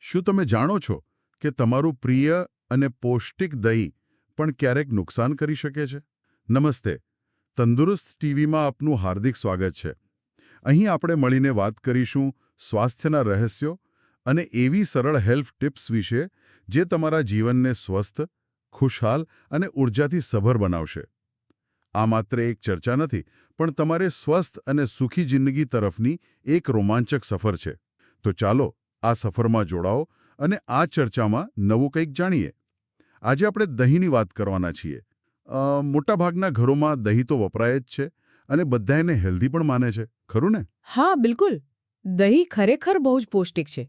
શું તમે જાણો છો કે તમારું પ્રિય અને પૌષ્ટિક દહીં પણ ક્યારેક નુકસાન કરી શકે છે? નમસ્તે, તંદુરસ્ત ટીવીમાં આપનું હાર્દિક સ્વાગત છે. અહીં આપણે મળીને વાત કરીશું સ્વાસ્થ્યના રહસ્યો અને એવી સરળ હેલ્થ ટિપ્સ વિશે જે તમારા જીવનને સ્વસ્થ, ખુશહાલ અને ઉર્જાથી સભર બનાવશે. આ માત્ર એક ચર્ચા નથી, પણ તમારે સ્વસ્થ અને સુખી જિંદગી તરફની એક રોમાંચક સફર છે. તો ચાલો આ સફરમાં જોડાઓ અને આ ચર્ચામાં નવું કંઈક જાણીએ. આજે આપણે દહીંની વાત કરવાના છીએ. મોટાભાગના ઘરોમાં દહીં તો વપરાય જ છે અને બધા એને હેલ્ધી પણ માને છે. ખરું ને? હા બિલકુલ. દહીં ખરેખર બહુ જ પૌષ્ટિક છે.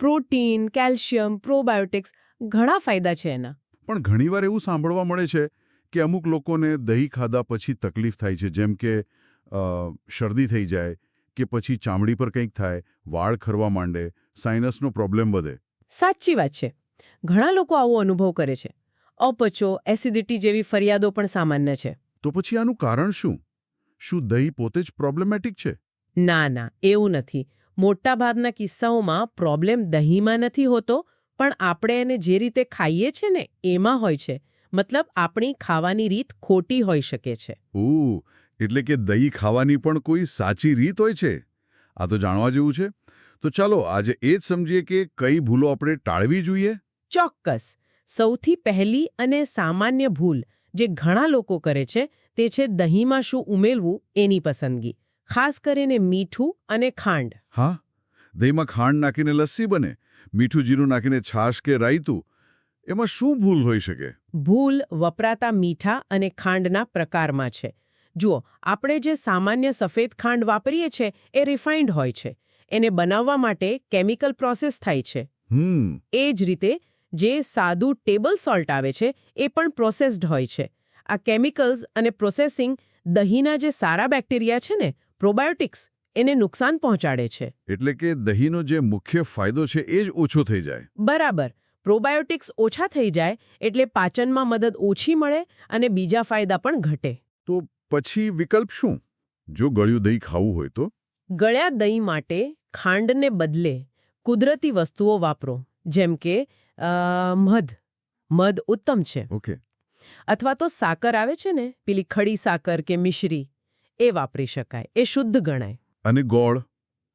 પ્રોટીન કેલ્શિયમ પ્રોબાયોટિક્સ ઘણા ફાયદા છે એના. પણ ઘણીવાર એવું સાંભળવા મળે છે કે અમુક લોકોને દહીં ખાધા પછી તકલીફ થાય છે જેમ કે શરદી થઈ જાય કે પછી ચામડી પર કંઈક થાય વાળ ખરવા માંડે સાઇનસનો પ્રોબ્લેમ વધે. સાચી વાત છે. ઘણા લોકો આવો અનુભવ કરે છે. અપચો એસિડિટી જેવી ફરિયાદો પણ સામાન્ય છે. તો પછી આનું કારણ શું? શું દહીં પોતે જ પ્રોબ્લેમેટિક છે? ના ના એવું નથી. મોટાભાગના કિસ્સાઓમાં પ્રોબ્લેમ દહીંમાં નથી હોતો પણ આપણે એને જે રીતે ખાઈએ છે ને એમાં હોય છે. મતલબ આપણી ખાવાની રીત ખોટી હોઈ શકે છે. ઓહ એટલે કે દહીં ખાવાની પણ કોઈ સાચી રીત હોય છે? આ તો જાણવા જેવું છે. તો ચાલો આજે એ જ સમજીએ કે કઈ ભૂલો આપણે ટાળવી જોઈએ? ચોક્કસ. સૌથી પહેલી અને સામાન્ય ભૂલ જે ઘણા લોકો કરે છે તે છે દહીંમાં શું ઉમેરવું એની પસંદગી. ખાસ કરીને મીઠું અને ખાંડ. હા? દહીંમાં ખાંડ નાખીને લસ્સી બને મીઠું જીરું નાખીને છાશ કે રાયતું એમાં શું ભૂલ હોઈ શકે? ભૂલ વપરાતા મીઠા અને ખાંડના પ્રકારમાં છે. જુઓ આપણે જે સામાન્ય સફેદ ખાંડ વાપરીએ છીએ એ રિફાઇન્ડ હોય છે. એને બનાવવા માટે કેમિકલ પ્રોસેસ થાય છે. એ જ રીતે જે સાદું ટેબલ સોલ્ટ આવે છે એ પણ પ્રોસેસ્ડ હોય છે. આ કેમિકલ્સ અને પ્રોસેસિંગ દહીંના જે સારા બેક્ટેરિયા છે ને પ્રોબાયોટિક્સ એને નુકસાન પહોંચાડે છે. એટલે કે દહીંનો જે મુખ્ય ફાયદો છે એ જ ઓછો થઈ જાય. બરાબર. પ્રોબાયોટિક્સ ઓછા થઈ જાય એટલે પાચનમાં મદદ ઓછી મળે અને બીજા ફાયદા પણ ઘટે. તો પછી વિકલ્પ શું? જો ગળ્યું દહીં ખાવું હોય તો? ગળ્યા દહીં માટે ખાંડને બદલે કુદરતી વસ્તુઓ વાપરો. જેમ કે મધ. મધ ઉત્તમ છે. ઓકે. અથવા તો સાકર આવે છે ને પેલી ખડી સાકર કે મિશ્રી એ વાપરી શકાય. એ શુદ્ધ ગણાય. અને ગોળ?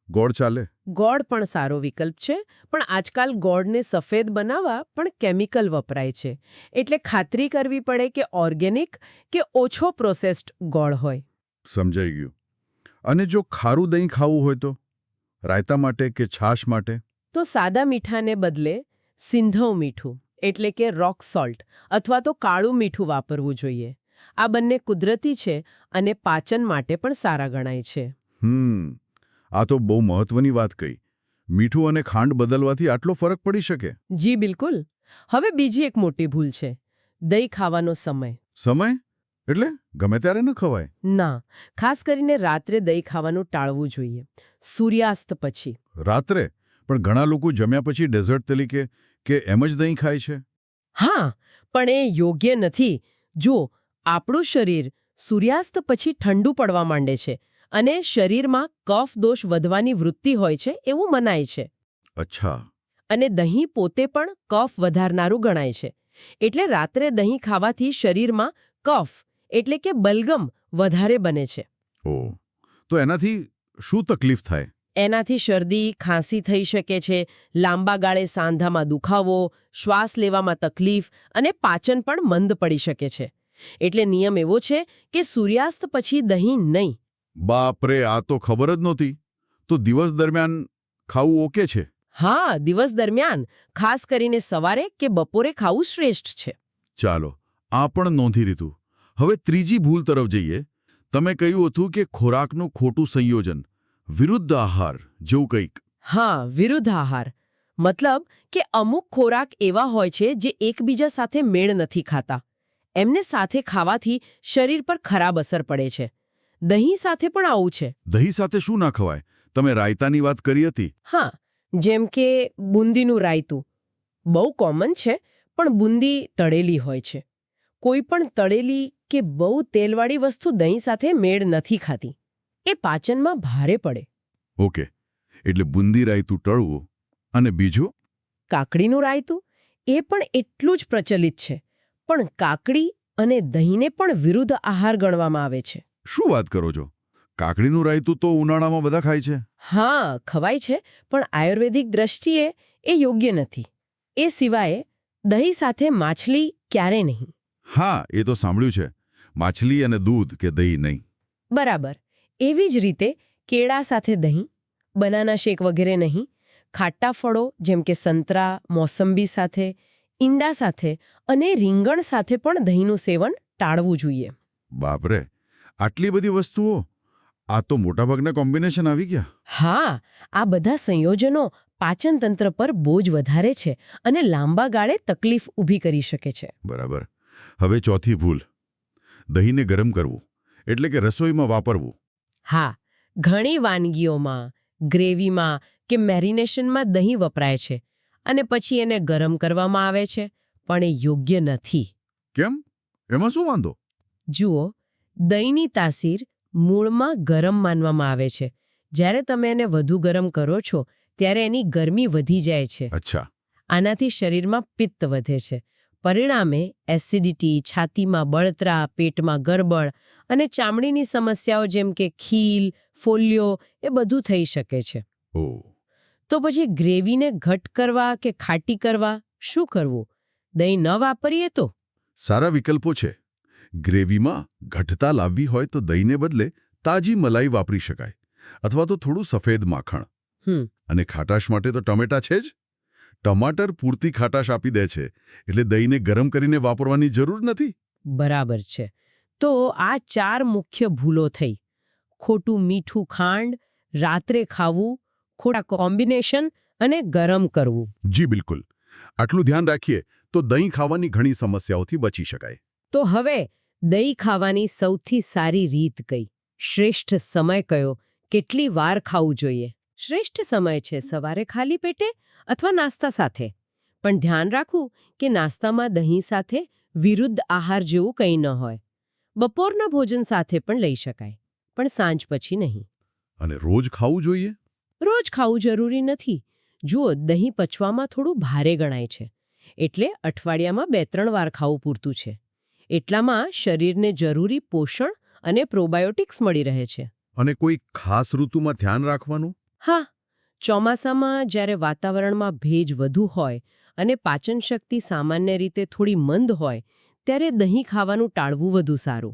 ગોળ ચાલે? ગોળ પણ સારો વિકલ્પ છે. પણ આજકાલ ગોળને સફેદ બનાવવા પણ કેમિકલ વપરાય છે. એટલે ખાતરી કરવી પડે કે ઓર્ગેનિક કે ઓછો પ્રોસેસ્ડ ગોળ હોય. સમજાઈ ગયું. અને જો ખારું દહીં ખાવું હોય તો? રાયતા માટે કે છાશ માટે? તો સાદા મીઠાને બદલે સિંધવ મીઠું એટલે કે રોક સોલ્ટ અથવા તો કાળું મીઠું વાપરવું જોઈએ. આ બંને કુદરતી છે અને પાચન માટે પણ સારા ગણાય છે. હમ આ તો બહુ મહત્વની વાત કહી. મીઠું અને ખાંડ બદલવાથી આટલો ફરક પડી શકે? જી બિલકુલ. હવે બીજી એક મોટી ભૂલ છે. દહીં ખાવાનો સમય. સમય? એટલે ગમે ત્યારે ન ખવાય. ના ખાસ કરીને રાત્રે દહીં ખાવાનું ટાળવું જોઈએ. સૂર્યાસ્ત પછી. રાત્રે? પણ ઘણા લોકો જમ્યા પછી ડેઝર્ટ તરીકે કે એમ જ દહીં ખાય છે? હા પણ એ યોગ્ય નથી. જો આપણું શરીર સૂર્યાસ્ત પછી ઠંડુ પડવા માંડે છે અને શરીરમાં કફ દોષ વધવાની વૃત્તિ હોય છે એવું મનાય છે. અચ્છા. અને દહીં પોતે પણ કફ વધારનારું ગણાય છે. એટલે રાત્રે દહીં ખાવાથી શરીરમાં કફ એટલે કે બલગમ વધારે બને છે. ઓ તો એનાથી શું તકલીફ થાય? એનાથી શરદી ખાંસી થઈ શકે છે લાંબા ગાળે સાંધામાં દુખાવો શ્વાસ લેવામાં તકલીફ અને પાચન પણ મંદ પડી શકે છે. એટલે નિયમ એવો છે કે સૂર્યાસ્ત પછી દહીં નહીં. બાપરે આ તો ખબર જ નહોતી. તો દિવસ દરમિયાન ખાવું ઓકે છે? હા દિવસ દરમિયાન. ખાસ કરીને સવારે કે બપોરે ખાવું શ્રેષ્ઠ છે. ચાલો આ પણ નોંધી લીધું. હવે ત્રીજી ભૂલ તરફ જઈએ. તમે કહ્યું હતું કે ખોરાકનું ખોટું સંયોજન વિરુદ્ધ આહાર જેવું કંઈક. હા વિરુદ્ધ આહાર. મતલબ કે અમુક ખોરાક એવા હોય છે જે એકબીજા સાથે મેળ નથી ખાતા. એમને સાથે ખાવાથી શરીર પર ખરાબ અસર પડે છે. દહીં સાથે પણ આવું છે. દહીં સાથે શું ના ખવાય? તમે રાયતાની વાત કરી હતી. હા જેમ કે બુંદીનું રાયતું. બહુ કોમન છે પણ બુંદી તળેલી હોય છે. કોઈ પણ તળેલી કે બહુ તેલવાળી વસ્તુ દહીં સાથે મેળ નથી ખાતી. એ પાચનમાં ભારે પડે. ઓકે. એટલે બુંદી રાયતું ટળવું અને બીજું? કાકડીનું રાયતું? એ પણ એટલું જ પ્રચલિત છે. પણ કાકડી અને દહીંને પણ વિરુદ્ધ આહાર ગણવામાં આવે છે. શું વાત કરો છો? કાકડીનું રાયતું તો ઉનાળામાં બધા ખાય છે. હા ખવાય છે પણ આયુર્વેદિક દ્રષ્ટિએ એ યોગ્ય નથી. એ સિવાય દહીં સાથે માછલી ક્યારે નહીં. હા એ તો સાંભળ્યું છે. માછલી અને દૂધ કે દહીં નહીં. બરાબર. એવી જ રીતે કેળા સાથે દહીં બનાના શેક વગેરે નહીં ખાટા ફળો જેમ કે સંતરા મોસંબી સાથે ઈંડા સાથે અને રીંગણ સાથે પણ દહીંનું સેવન ટાળવું જોઈએ. બાપરે આટલી બધી વસ્તુઓ? આ તો મોટાભાગના કોમ્બિનેશન આવી ગયા. હા આ બધા સંયોજનો પાચનતંત્ર પર બોજ વધારે છે અને લાંબા ગાળે તકલીફ ઊભી કરી શકે છે. બરાબર. હવે ચોથી ભૂલ. દહીંને ગરમ કરવું. એટલે કે રસોઈમાં વાપરવું. હા ઘણી વાનગીઓમાં ગ્રેવીમાં કે મેરિનેશનમાં દહીં વપરાય છે અને પછી એને ગરમ કરવામાં આવે છે પણ એ યોગ્ય નથી. કેમ? એમાં શું વાંધો? જુઓ દહીંની તાસીર મૂળમાં ગરમ માનવામાં આવે છે. જ્યારે તમે એને વધુ ગરમ કરો છો ત્યારે એની ગરમી વધી જાય છે. અચ્છા. આનાથી શરીરમાં પિત્ત વધે છે. પરિણામે એસિડિટી છાતીમાં બળતરા પેટમાં ગરબડ અને ચામડીની સમસ્યાઓ જેમ કે ખીલ ફોલ્યો એ બધું થઈ શકે છે. તો પછી ગ્રેવીને ઘટ કરવા કે ખાટી કરવા શું કરવું? દહીં ન વાપરીએ તો? સારા વિકલ્પો છે. ગ્રેવીમાં ઘટતા લાવવી હોય તો દહીંને બદલે તાજી મલાઈ વાપરી શકાય. અથવા તો થોડું સફેદ માખણ. હમ. અને ખાટાશ માટે તો ટમેટા છે જ. ટમાટર પૂરતી ખાટાશ આપી દે છે એટલે દહીંને ગરમ કરીને વાપરવાની જરૂર નથી? બરાબર છે. તો આ ચાર મુખ્ય ભૂલો થઈ. ખોટું મીઠું ખાંડ રાત્રે ખાવું ખોટા કોમ્બિનેશન અને ગરમ કરવું. જી બિલકુલ. આટલું ધ્યાન રાખીએ તો દહીં ખાવાની ઘણી સમસ્યાઓથી બચી શકાય. તો હવે દહીં ખાવાની સૌથી સારી રીત કઈ? શ્રેષ્ઠ સમય કયો? કેટલી વાર ખાવું જોઈએ? શ્રેષ્ઠ સમય છે સવારે ખાલી પેટે અથવા નાસ્તા સાથે. પણ ધ્યાન રાખવું કે નાસ્તામાં દહીં સાથે વિરુદ્ધ આહાર જેવું કંઈ ન હોય. બપોરના ભોજન સાથે પણ લઈ શકાય પણ સાંજ પછી નહીં. અને રોજ ખાવું જોઈએ? રોજ ખાવું જરૂરી નથી. જુઓ દહીં પચવામાં થોડું ભારે ગણાય છે. એટલે અઠવાડિયામાં બે ત્રણ વાર ખાવું પૂરતું છે. એટલામાં શરીરને જરૂરી પોષણ અને પ્રોબાયોટિક્સ મળી રહે છે. અને કોઈ ખાસ ઋતુમાં ધ્યાન રાખવાનું? હા ચોમાસામાં જ્યારે વાતાવરણમાં ભેજ વધુ હોય અને પાચન શક્તિ સામાન્ય રીતે થોડી મંદ હોય ત્યારે દહીં ખાવાનું ટાળવું વધુ સારું.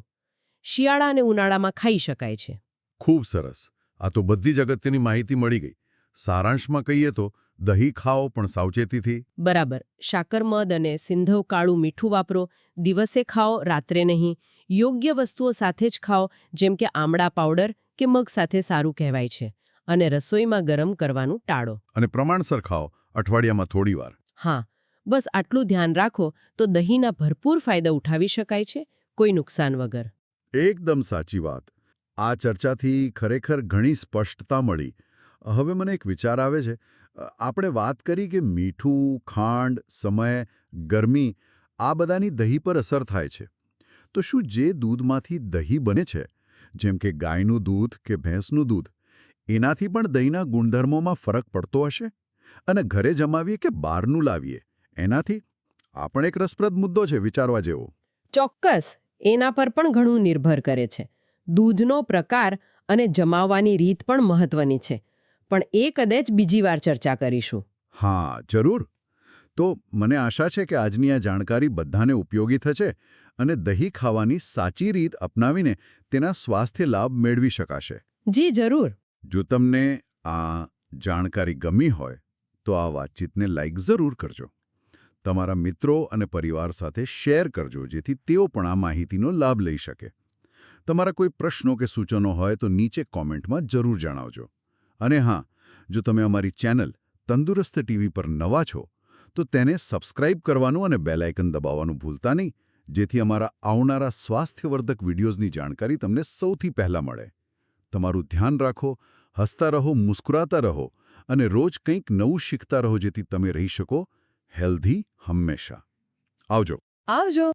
શિયાળા અને ઉનાળામાં ખાઈ શકાય છે. ખૂબ સરસ. આ તો બધી જ અગત્યની માહિતી મળી ગઈ. સારાંશમાં કહીએ તો દહીં ખાઓ પણ સાવચેતીથી બરાબર. શાકરમદ અને સિંધવ કાળું મીઠું વાપરો. દિવસે ખાઓ રાત્રે નહીં. યોગ્ય વસ્તુઓ સાથે જ ખાઓ જેમ કે આમળા પાવડર કે મગ સાથે સારું કહેવાય છે. અને રસોઈમાં ગરમ કરવાનું ટાળો. અને પ્રમાણસર ખાઓ. અઠવાડિયામાં થોડીવાર. હા બસ આટલું ધ્યાન રાખો તો દહીંના ભરપૂર ફાયદા ઉઠાવી શકાય છે કોઈ નુકસાન વગર. એકદમ સાચી વાત. આ ચર્ચાથી ખરેખર ઘણી સ્પષ્ટતા મળી. હવે મને એક વિચાર આવે છે. આપણે વાત કરી કે મીઠું ખાંડ સમય ગરમી આ બધાની દહીં પર અસર થાય છે. તો શું જે દૂધમાંથી દહીં બને છે જેમ કે ગાયનું દૂધ કે ભેંસનું દૂધ એનાથી પણ દહીંના ગુણધર્મોમાં ફરક પડતો હશે? અને ઘરે જમાવીએ કે બહારનું લાવીએ? એનાથી આ પણ એક રસપ્રદ મુદ્દો છે વિચારવા જેવો. ચોક્કસ. એના પર પણ ઘણું નિર્ભર કરે છે. દૂધનો પ્રકાર અને જમાવવાની રીત પણ મહત્વની છે. પણ એ કદાચ બીજી વાર ચર્ચા કરીશું. હા જરૂર. તો મને આશા છે કે આજની આ જાણકારી બધાને ઉપયોગી થશે અને દહીં ખાવાની સાચી રીત અપનાવીને તેના સ્વાસ્થ્ય લાભ મેળવી શકાશે. જી જરૂર. જો તમને આ જાણકારી ગમી હોય, તો આ વાતચીતને લાઇક જરૂર કરજો. તમારા મિત્રો અને પરિવાર સાથે શેર કરજો, જેથી તેઓ પણ આ માહિતીનો લાભ લઈ શકે. તમારા કોઈ પ્રશ્નો કે સૂચનો હોય તો નીચે કોમેન્ટમાં જરૂર જણાવજો. અને હા, જો તમે અમારી ચેનલ તંદુરસ્ત ટીવી પર નવા છો, તો તેને સબસ્ક્રાઇબ કરવાનું અને બેલાયકન દબાવવાનું ભૂલતા નહીં, જેથી અમારા આવનારા સ્વાસ્થ્યવર્ધક વિડીયોઝની જાણકારી તમને સૌથી પહેલાં મળે. તમારું ધ્યાન રાખો, હસતા રહો, મુસ્કુરાતા રહો અને રોજ કંઈક નવું શીખતા રહો જેથી તમે રહી શકો હેલ્ધી હંમેશા. આવજો. આવજો.